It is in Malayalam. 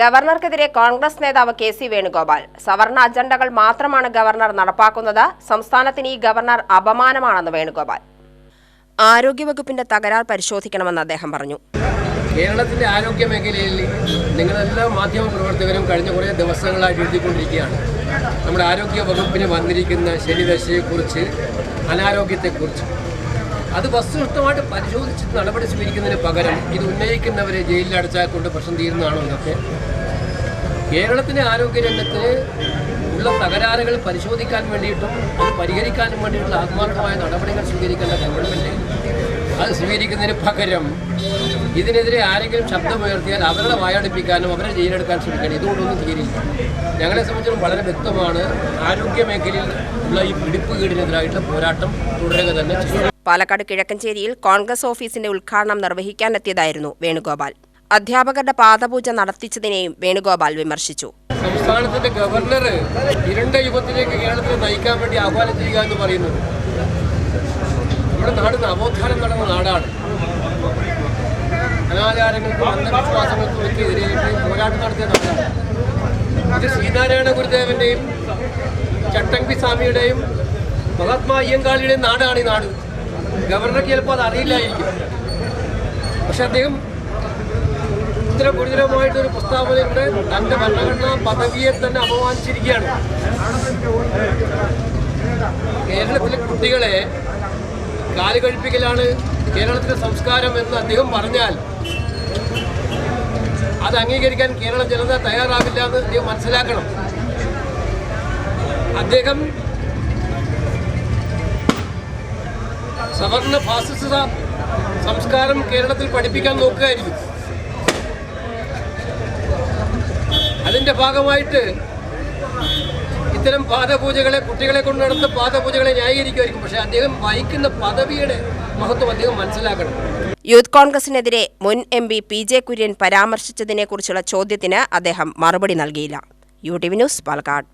ഗവർണർക്കെതിരെ കോൺഗ്രസ് നേതാവ് കെ സി വേണുഗോപാൽ. സവർണ അജണ്ടകൾ മാത്രമാണ് ഗവർണർ നടപ്പാക്കുന്നത്. സംസ്ഥാനത്തിന് ഈ ഗവർണർ അപമാനമാണെന്ന് വേണുഗോപാൽ. ആരോഗ്യവകുപ്പിന്റെ തകരാർ പരിശോധിക്കണമെന്ന് അദ്ദേഹം പറഞ്ഞു. കേരളത്തിന്റെ ആരോഗ്യ മേഖലയിൽ നിങ്ങളെല്ലാ മാധ്യമ പ്രവർത്തകരും കഴിഞ്ഞ കുറേ ദിവസങ്ങളായിട്ട് എഴുതിക്കൊണ്ടിരിക്കുകയാണ്. നമ്മുടെ ആരോഗ്യ വകുപ്പിന് വന്നിരിക്കുന്ന ശനിദശയെക്കുറിച്ച് അനാരോഗ്യത്തെക്കുറിച്ച്. അത് വസ്തുനിഷ്ഠമായിട്ട് പരിശോധിച്ച് നടപടി സ്വീകരിക്കുന്നതിന് പകരം ഇത് ഉന്നയിക്കുന്നവരെ ജയിലിൽ അടച്ചാൽ കൊണ്ട് പ്രശ്നം തീരുന്നതാണോ ഇതൊക്കെ. കേരളത്തിന്റെ ആരോഗ്യരംഗത്ത് ഉള്ള തകരാറുകൾ പരിശോധിക്കാൻ വേണ്ടിയിട്ടും അത് പരിഹരിക്കാനും വേണ്ടിയിട്ടുള്ള ആത്മാർത്ഥമായ നടപടികൾ സ്വീകരിക്കേണ്ട ഗവൺമെന്റ് അത് സ്വീകരിക്കുന്നതിന് പകരം ഇതിനെതിരെ ആരെങ്കിലും ശബ്ദമുയർത്തിയാൽ അവരുടെ വായടിപ്പിക്കാനും അവരെ ജയിലെടുക്കാൻ ശ്രമിക്കണം. ഇതുകൊണ്ടൊന്നും തീരില്ല. ഞങ്ങളെ സംബന്ധിച്ചിടത്തോളം വളരെ വ്യക്തമാണ് ആരോഗ്യ മേഖലയിൽ ഉള്ള ഈ പിടിപ്പുകീടിനെതിരായിട്ടുള്ള പോരാട്ടം തുടരുക തന്നെ പാലക്കാട് കിഴക്കഞ്ചേരിയിൽ കോൺഗ്രസ് ഓഫീസിന്റെ ഉദ്ഘാടനം നിർവഹിക്കാനെത്തിയതായിരുന്നു വേണുഗോപാൽ. അധ്യാപകരുടെ പാദപൂജ നടത്തിച്ചതിനെയും വേണുഗോപാൽ വിമർശിച്ചു. സംസ്ഥാനത്തിന്റെ ഗവർണർ ഇരണ്ട യുഗത്തിലേക്ക് കേരളത്തെ നയിക്കാൻ വേണ്ടി ആഹ്വാനം ചെയ്യുക എന്ന് പറയുന്നത് നമ്മുടെ നാട് നവോത്ഥാനം നടന്ന നാടാണ്. അനാചാരങ്ങൾക്കും അന്ധവിശ്വാസങ്ങൾക്കും ഒക്കെ എതിരെയായിട്ട് പോരാട്ടം നടത്തിയ നാടാണ്. ഇത് ശ്രീനാരായണ ഗുരുദേവന്റെയും ചട്ടമ്പി സ്വാമിയുടെയും മഹാത്മാ അയ്യങ്കാളിയുടെയും നാടാണ് ഈ നാട്. ഗവർണർക്ക് ചിലപ്പോൾ അത് അറിയില്ലായിരിക്കും. പക്ഷെ അദ്ദേഹം ഇത്ര ഗുരുതരമായിട്ടൊരു പ്രസ്താവനയുടെ തന്റെ ഭരണഘടനാ പദവിയെ തന്നെ അപമാനിച്ചിരിക്കുകയാണ്. കേരളത്തിലെ കുട്ടികളെ കാലുകഴിപ്പിക്കലാണ് കേരളത്തിലെ സംസ്കാരം എന്ന് അദ്ദേഹം പറഞ്ഞാൽ അത് അംഗീകരിക്കാൻ കേരള ജനത തയ്യാറാവില്ല എന്ന് അദ്ദേഹം മനസ്സിലാക്കണം. അദ്ദേഹം സവർണ ഫാസിസ സംസ്കാരം കേരളത്തിൽ പഠിപ്പിക്കാൻ നോക്കുകയായിരുന്നു അതിന്റെ ഭാഗമായിട്ട് ഇത്തരം പാദപൂജകളെ കുട്ടികളെ കൊണ്ട് നടത്തുന്ന പാദപൂജകളെ ന്യായീകരിക്കുമായിരിക്കും. പക്ഷേ അദ്ദേഹം വഹിക്കുന്ന പദവിയുടെ മഹത്വം അദ്ദേഹം മനസ്സിലാക്കണം. യൂത്ത് കോൺഗ്രസിനെതിരെ മുൻ M P P J Kurian പരാമർശിച്ചതിനെക്കുറിച്ചുള്ള ചോദ്യത്തിന് അദ്ദേഹം മറുപടി നൽകിയില്ല. U T V news Palakkad.